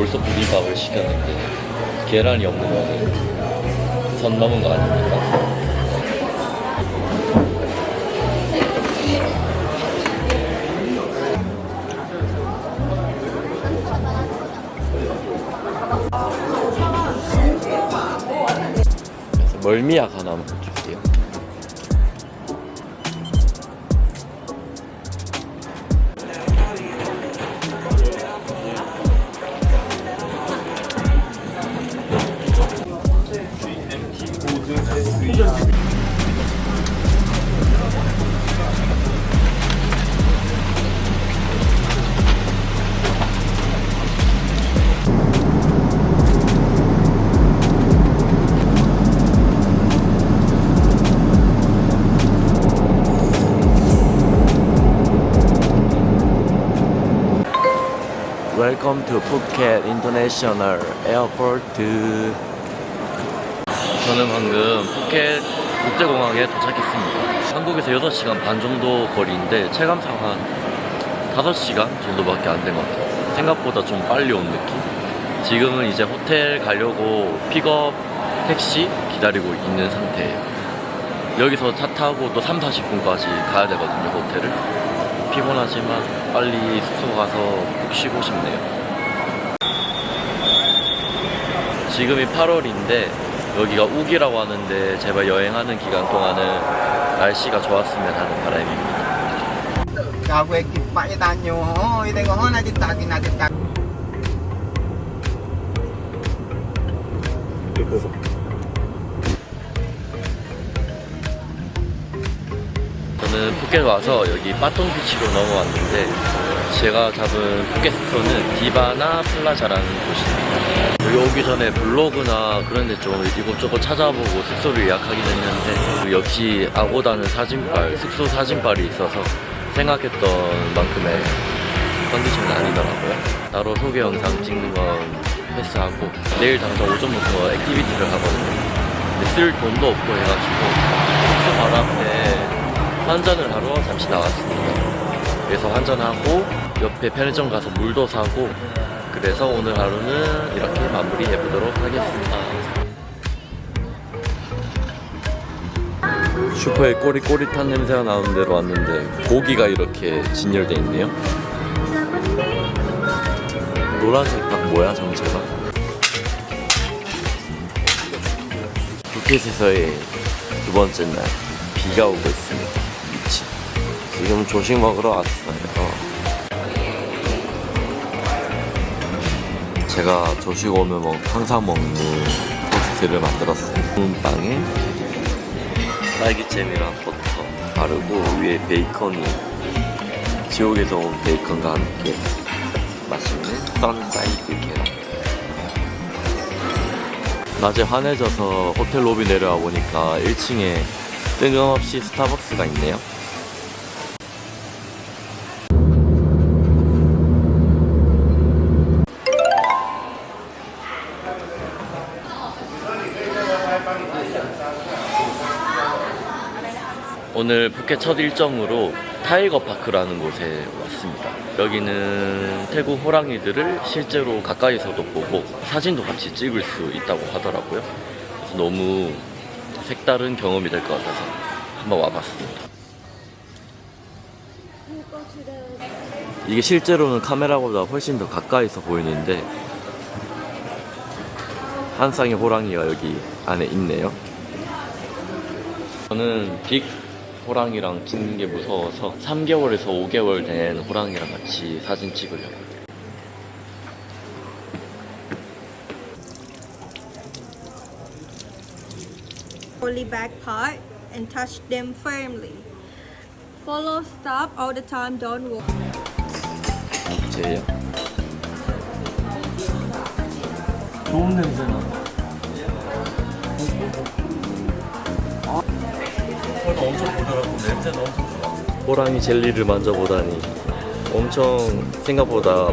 돌솥 비빔밥을 시켰는데 계란이 없는 거는 선 넘은 거 아닙니까? 멀미약 하나만 줄 Welcome to Phuket International Airport. 저는 방금 푸켓 국제공항에 도착했습니다. 한국에서 6시간 반 정도 거리인데 체감상 한 5시간 정도밖에 안 된 것 같아요. 생각보다 좀 빨리 온 느낌. 지금은 이제 호텔 가려고 픽업 택시 기다리고 있는 상태예요. 여기서 차 타고 또 3, 40분까지 가야 되거든요, 호텔을. 피곤하지만 빨리 숙소 가서 푹 쉬고 싶네요. 지금이 8월인데 여기가 우기라고 하는데 제발 여행하는 기간 동안은 날씨가 좋았으면 하는 바람입니다. Gawe kipak tanya, dia tengok nanti tak nanti tak. 저는 푸켓 와서 여기 빠똥비치로 넘어왔는데 제가 잡은 푸켓 숙소는 디바나 플라자라는 곳입니다. 여기 오기 전에 블로그나 그런 데 좀 이곳저곳 찾아보고 숙소를 예약하긴 했는데 역시 아고다는 사진빨, 숙소 사진빨이 있어서 생각했던 만큼의 컨디션이 아니더라고요. 따로 소개 영상 찍는 건 패스하고 내일 당장 오전부터 액티비티를 하거든요. 쓸 돈도 없고 해가지고 숙소 바로 앞에 환전을 하러 잠시 나왔습니다. 그래서 환전하고 옆에 편의점 가서 물도 사고 그래서 오늘 하루는 이렇게 마무리해 보도록 하겠습니다. 슈퍼에 꼬릿꼬릿한 냄새가 나는 데로 왔는데 고기가 이렇게 진열돼 있네요. 노란색 딱 뭐야 정체가? 푸켓에서의 두 번째 날 비가 오고 있습니다. 지금 조식 먹으러 왔어요. 제가 조식 오면 먹, 항상 먹는 토스트를 만들었어요. 구운 빵에 딸기잼이랑 버터 바르고 위에 베이컨이 지옥에서 온 베이컨과 함께 맛있는 썬사이드 계란. 낮에 환해져서 호텔 로비 내려와 보니까 1층에 뜬금없이 스타벅스가 있네요. 오늘 푸켓 첫 일정으로 타이거 파크라는 곳에 왔습니다. 여기는 태국 호랑이들을 실제로 가까이서도 보고 사진도 같이 찍을 수 있다고 하더라고요. 그래서 너무 색다른 경험이 될 것 같아서 한번 와봤습니다. 이게 실제로는 카메라보다 훨씬 더 가까이서 보이는데 한 쌍의 호랑이가 여기 안에 있네요. 저는 빅 호랑이랑 찍는 게 무서워서 3개월에서 5개월 된 호랑이랑 같이 사진 찍으려고. Only back part and touch them firmly. Follow stop all the time, don't walk. 제예요. 좋은 냄새 나. 털도 엄청 부드럽고 냄새도 엄청 좋아. 호랑이 젤리를 만져보다니 엄청 생각보다.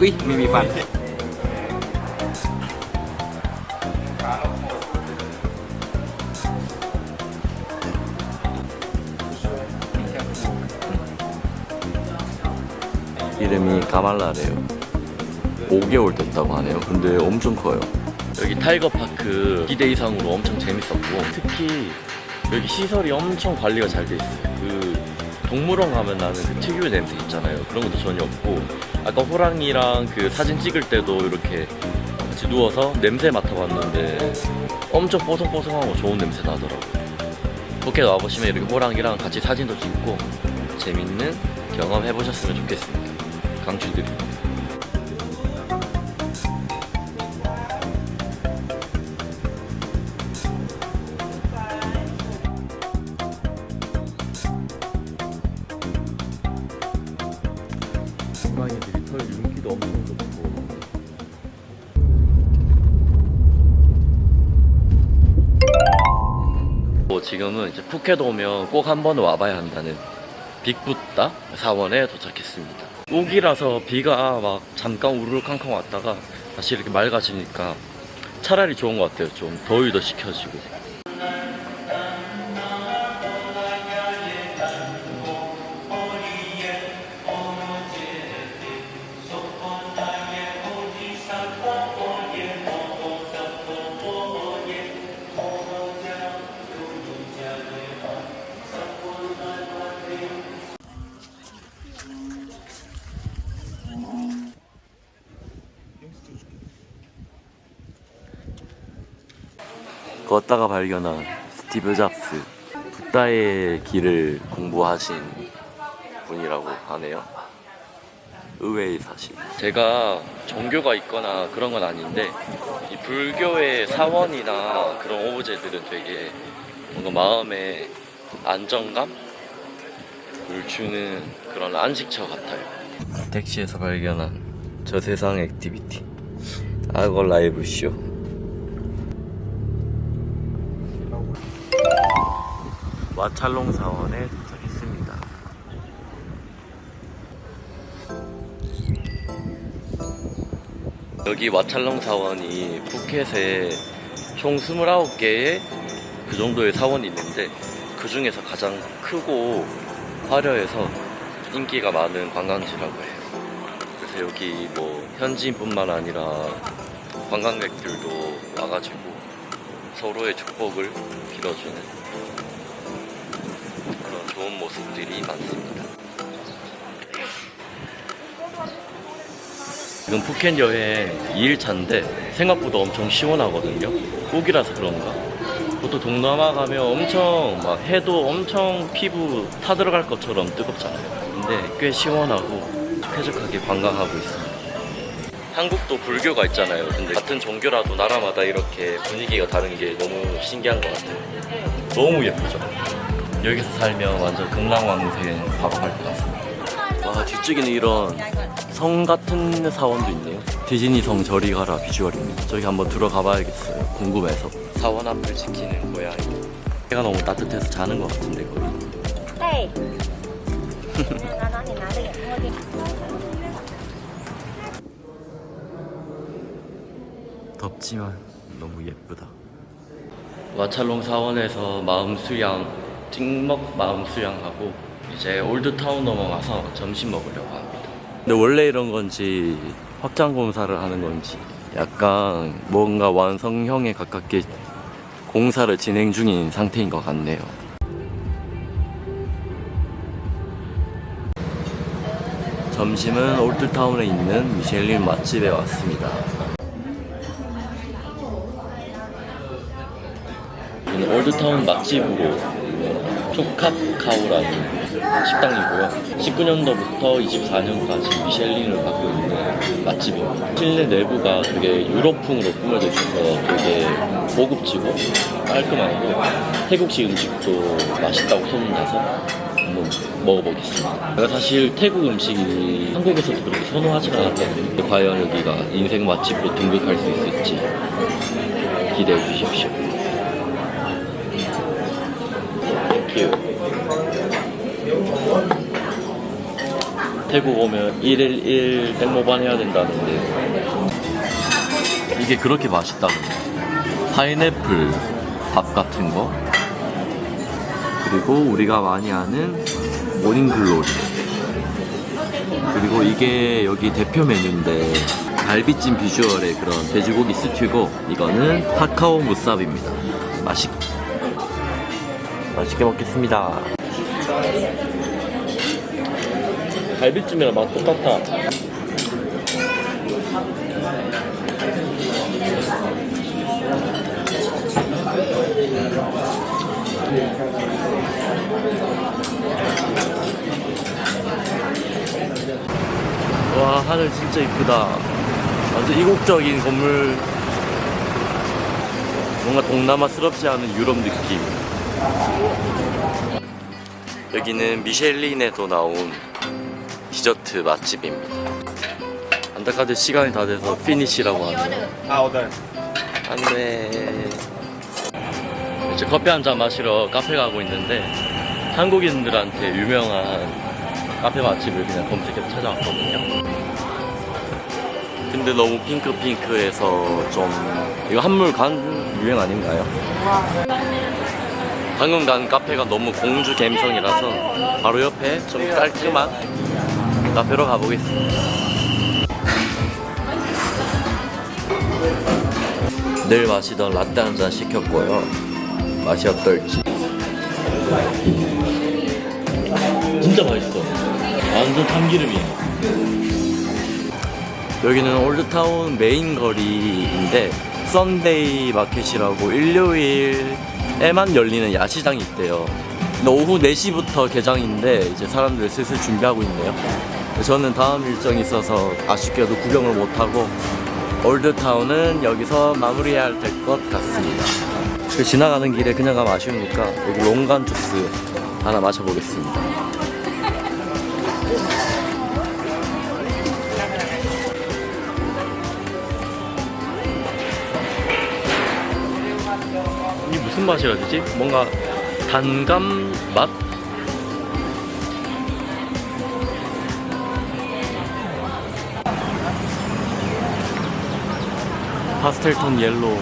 Wih, mimi pan. 이름이 가말라래요. 5개월 됐다고 하네요. 근데 엄청 커요. 여기 타이거 파크 기대 이상으로 엄청 재밌었고 특히 여기 시설이 엄청 관리가 잘 돼 있어요. 그 동물원 가면 나는 그 특유의 냄새 있잖아요. 그런 것도 전혀 없고 아까 호랑이랑 그 사진 찍을 때도 이렇게 같이 누워서 냄새 맡아봤는데 엄청 뽀송뽀송하고 좋은 냄새 나더라고요. 푸켓 와보시면 이렇게 호랑이랑 같이 사진도 찍고 재밌는 경험 해보셨으면 좋겠습니다. 강추드립니다. 호랑이들이 털 윤기도 엄청 좋고 뭐 지금은 이제 푸켓 오면 꼭 한번 와봐야 한다는 빅붓다 사원에 도착했습니다. 우기라서 비가 막 잠깐 우르르 캉캉 왔다가 다시 이렇게 맑아지니까 차라리 좋은 것 같아요. 좀 더위도 식혀지고. 걷다가 발견한 스티브 잡스 붓다의 길을 공부하신 분이라고 하네요. 의외의 사실. 제가 종교가 있거나 그런 건 아닌데 이 불교의 사원이나 그런 오브제들은 되게 뭔가 마음에 안정감을 주는 그런 안식처 같아요. 택시에서 발견한 저 세상 액티비티 악어 라이브 쇼. 와찰롱 사원에 도착했습니다. 여기 와찰롱 사원이 푸켓에 총 29개의 그 정도의 사원이 있는데 그 중에서 가장 크고 화려해서 인기가 많은 관광지라고 해요. 그래서 여기 뭐 현지인뿐만 아니라 관광객들도 와가지고 서로의 축복을 빌어주는 모습들이 많습니다. 지금 푸켓 여행 2일차인데 생각보다 엄청 시원하거든요. 꼭이라서 그런가. 보통 동남아 가면 엄청 막 해도 엄청 피부 타들어갈 것처럼 뜨겁잖아요. 근데 꽤 시원하고 쾌적하게 관광하고 있습니다. 한국도 불교가 있잖아요. 근데 같은 종교라도 나라마다 이렇게 분위기가 다른 게 너무 신기한 것 같아요. 너무 예쁘죠? 여기서 살면 완전 금강왕생 바로 갈 것 같습니다. 와 뒤쪽에는 이런 성 같은 사원도 있네요. 디즈니 성 저리 가라 비주얼입니다. 저기 한번 들어가 봐야겠어요. 궁금해서. 사원 앞을 지키는 고양이. 해가 너무 따뜻해서 자는 것 같은데 거기. 네. 덥지만 너무 예쁘다. 와찰롱 사원에서 마음 수양 찍먹 마음 수양하고 이제 올드타운 넘어가서 점심 먹으려고 합니다. 근데 원래 이런 건지 확장 공사를 하는 건지 약간 뭔가 완성형에 가깝게 공사를 진행 중인 상태인 것 같네요. 점심은 올드타운에 있는 미셸린 맛집에 왔습니다. 올드타운 맛집으로 초캅카우라는 식당이고요. 19년도부터 24년까지 미셸린을 받고 있는 맛집입니다. 실내 내부가 되게 유럽풍으로 꾸며져 있어서 되게 고급지고 깔끔하고 태국식 음식도 맛있다고 소문나서 한번 먹어보겠습니다. 제가 사실 태국 음식이 한국에서도 그렇게 선호하지 않았거든요. 과연 여기가 인생 맛집으로 등극할 수 있을지 기대해 주십시오. 땡큐. 태국 오면 1일 1 땡모반 해야 된다는데. 이게 그렇게 맛있다던데 파인애플 밥 같은 거. 그리고 우리가 많이 아는 모닝글로리. 그리고 이게 여기 대표 메뉴인데 갈비찜 비주얼의 그런 돼지고기 스튜고. 이거는 카카오 무쌉입니다. 맛있 맛있게 먹겠습니다. 갈비찜이랑 맛 똑같아. 와 하늘 진짜 이쁘다. 완전 이국적인 건물. 뭔가 동남아스럽지 않은 유럽 느낌. 여기는 미셸린에도 나온 디저트 맛집입니다. 안타깝게 시간이 다 돼서 피니시라고 하네요. À, rồi. 안돼. 이제 커피 한 잔 마시러 카페 가고 있는데 한국인들한테 유명한 카페 맛집을 그냥 검색해서 찾아왔거든요. 근데 너무 핑크핑크해서 좀 이거 한물 간 유행 아닌가요? 방금 간 카페가 너무 공주 갬성이라서 바로 옆에 좀 깔끔한 카페로 가보겠습니다. 늘 마시던 라떼 한 잔 시켰고요. 맛이 어떨지. 진짜 맛있어. 완전 참기름이야. 여기는 올드타운 메인 거리인데 썬데이 마켓이라고 일요일 에만 열리는 야시장이 있대요. 오후 4시부터 개장인데 이제 사람들 슬슬 준비하고 있네요. 저는 다음 일정이 있어서 아쉽게도 구경을 못하고 올드타운은 여기서 마무리해야 될 것 같습니다. 그 지나가는 길에 그냥 가면 아쉬우니까 여기 롱간 주스 하나 마셔보겠습니다. 무슨 맛이라 되지? 뭔가 단감 맛? 파스텔 톤 옐로우